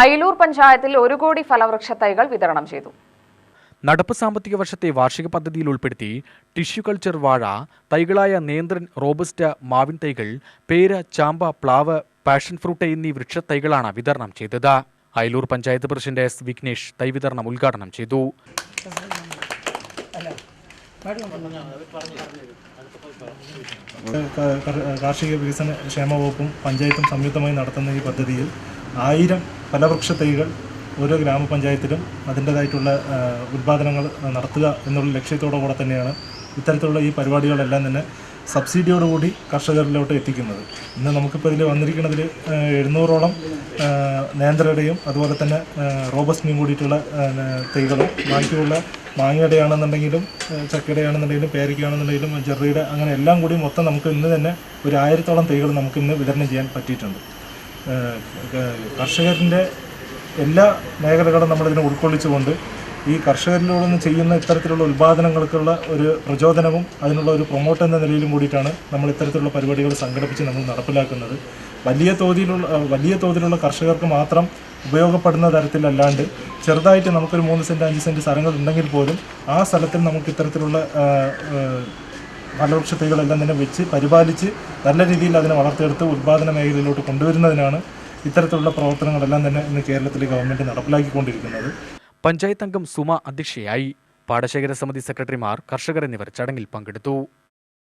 അയിലൂർ പഞ്ചായത്തിൽ ഒരു കോടി ഫലവൃക്ഷ തൈകൾ വിതരണം ചെയ്തു. നടപ്പ് സാമ്പത്തിക വർഷത്തെ വാർഷിക പദ്ധതിയിൽ ഉൾപ്പെടുത്തി ടിഷ്യൂ കൾച്ചർ വാഴ തൈകളായ നേന്ത്രൻ റോബസ്റ്റ മാവിൻ തൈകൾ പേര ചാമ്പ പ്ലാവ് പാഷൻ ഫ്രൂട്ട് എന്നീ വൃക്ഷത്തൈകളാണ് വിതരണം ചെയ്തത്. Ayalur panchayat president S. Vignesh തൈ വിതരണം ഉദ്ഘാടനം ചെയ്തു. കാർഷിക വികസന ക്ഷേമ വകുപ്പും പഞ്ചായത്തും സംയുക്തമായി നടത്തുന്ന ഈ പദ്ധതിയിൽ ആയിരം ഫലവൃക്ഷ തൈകൾ ഓരോ ഗ്രാമപഞ്ചായത്തിലും അതിന്റേതായിട്ടുള്ള ഉത്പാദനങ്ങൾ നടത്തുക എന്നുള്ള ലക്ഷ്യത്തോടു കൂടെ തന്നെയാണ് ഇത്തരത്തിലുള്ള ഈ പരിപാടികളെല്ലാം തന്നെ സബ്സിഡിയോടുകൂടി കർഷകരിലോട്ട് എത്തിക്കുന്നത്. ഇന്ന് നമുക്കിപ്പോൾ ഇതിൽ വന്നിരിക്കുന്നതിൽ എഴുന്നൂറോളം നേന്ത്രയുടെയും അതുപോലെ തന്നെ റോബസ്റ്റിനെയും റോബസ്റ്റിനും കൂടിയിട്ടുള്ള തൈകളും ബാക്കിയുള്ള മാങ്ങയുടെയാണെന്നുണ്ടെങ്കിലും ചക്കയുടെയാണെന്നുണ്ടെങ്കിലും പേരയ്ക്കാണെന്നുണ്ടെങ്കിലും ജെറിയുടെ അങ്ങനെ എല്ലാം കൂടി മൊത്തം നമുക്ക് ഇന്ന് തന്നെ ഒരു ആയിരത്തോളം തൈകൾ നമുക്ക് ഇന്ന് വിതരണം ചെയ്യാൻ പറ്റിയിട്ടുണ്ട്. കർഷകരിന്റെ എല്ലാ മേഖലകളും നമ്മളിതിനെ ഉൾക്കൊള്ളിച്ചുകൊണ്ട് ഈ കർഷകരിലൂടെ ചെയ്യുന്ന ഇത്തരത്തിലുള്ള ഉൽപാദനങ്ങൾക്കുള്ള ഒരു പ്രചോദനവും അതിനുള്ള ഒരു പ്രൊമോട്ട് എന്ന നിലയിലും കൂടിയിട്ടാണ് നമ്മൾ ഇത്തരത്തിലുള്ള പരിപാടികൾ സംഘടിപ്പിച്ച് നമ്മൾ നടപ്പിലാക്കുന്നത്. വലിയ തോതിലുള്ള വലിയ തോതിലുള്ള കർഷകർക്ക് മാത്രം ഉപയോഗപ്പെടുന്ന തരത്തിലല്ലാണ്ട് ചെറുതായിട്ട് നമുക്കൊരു മൂന്ന് സെന്റ് അഞ്ച് സെന്റ് സ്ഥലങ്ങൾ ഉണ്ടെങ്കിൽ പോലും ആ സ്ഥലത്തിൽ നമുക്ക് ഇത്തരത്തിലുള്ള ഫലവൃക്ഷ തൈകളെല്ലാം തന്നെ വെച്ച് പരിപാലിച്ച് നല്ല രീതിയിൽ അതിനെ വളർത്തിയെടുത്ത് ഉൽപ്പാദന മേഖലയിലോട്ട് കൊണ്ടുവരുന്നതിനാണ് ഇത്തരത്തിലുള്ള പ്രവർത്തനങ്ങളെല്ലാം തന്നെ ഇന്ന് കേരളത്തിലെ ഗവൺമെന്റ് നടപ്പിലാക്കിക്കൊണ്ടിരിക്കുന്നത്. പഞ്ചായത്ത് അംഗം സുമ അധ്യക്ഷയായി. പാടശേഖര സമിതി സെക്രട്ടറിമാർ കർഷകർ എന്നിവർ ചടങ്ങിൽ പങ്കെടുത്തു.